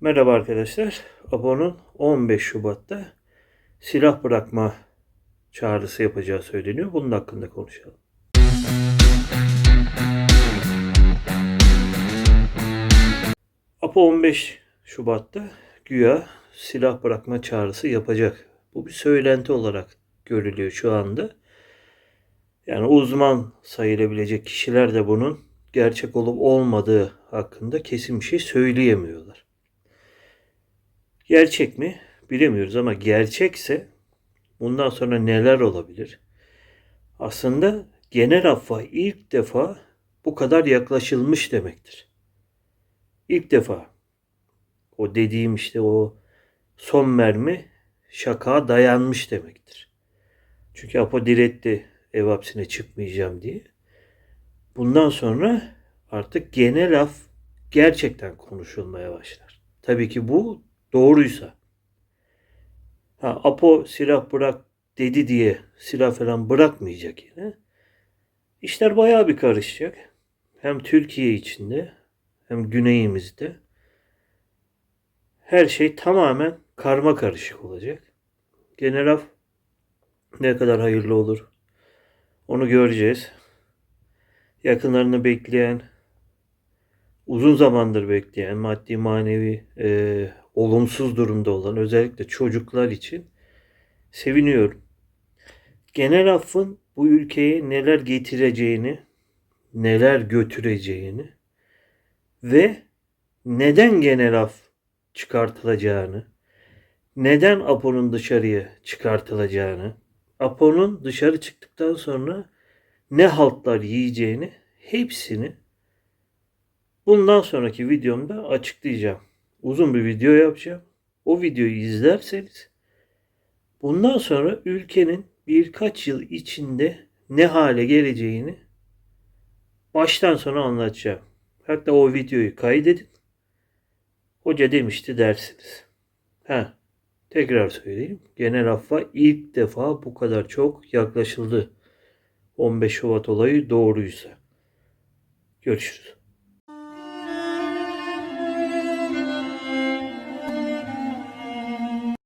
Merhaba arkadaşlar. APO'nun 15 Şubat'ta silah bırakma çağrısı yapacağı söyleniyor. Bunun hakkında konuşalım. APO 15 Şubat'ta güya silah bırakma çağrısı yapacak. Bu bir söylenti olarak görülüyor şu anda. Yani uzman sayılabilecek kişiler de bunun gerçek olup olmadığı hakkında kesin bir şey söyleyemiyorlar. Gerçek mi? Bilemiyoruz ama gerçekse bundan sonra neler olabilir? Aslında genel affa ilk defa bu kadar yaklaşılmış demektir. İlk defa o dediğim işte o son mermi şaka dayanmış demektir. Çünkü Apo diretti ev hapsine çıkmayacağım diye. Bundan sonra artık genel af gerçekten konuşulmaya başlar. Tabii ki bu doğruysa. Ha, Apo silah bırak dedi diye silah falan bırakmayacak yine. İşler bayağı bir karışacak. Hem Türkiye içinde hem güneyimizde. Her şey tamamen karma karışık olacak. Genel af ne kadar hayırlı olur onu göreceğiz. Yakınlarını bekleyen, uzun zamandır bekleyen, maddi manevi e, olumsuz durumda olan özellikle çocuklar için seviniyorum. Genel affın bu ülkeye neler getireceğini, neler götüreceğini ve neden genel af çıkartılacağını, neden Apo'nun dışarıya çıkartılacağını, Apo'nun dışarı çıktıktan sonra ne haltlar yiyeceğini hepsini bundan sonraki videomda açıklayacağım. Uzun bir video yapacağım. O videoyu izlerseniz bundan sonra ülkenin birkaç yıl içinde ne hale geleceğini baştan sona anlatacağım. Hatta o videoyu kaydedin. Hoca demişti dersiniz. Ha, tekrar söyleyeyim. Genel affa ilk defa bu kadar çok yaklaşıldı. 15 Şubat olayı doğruysa. Görüşürüz.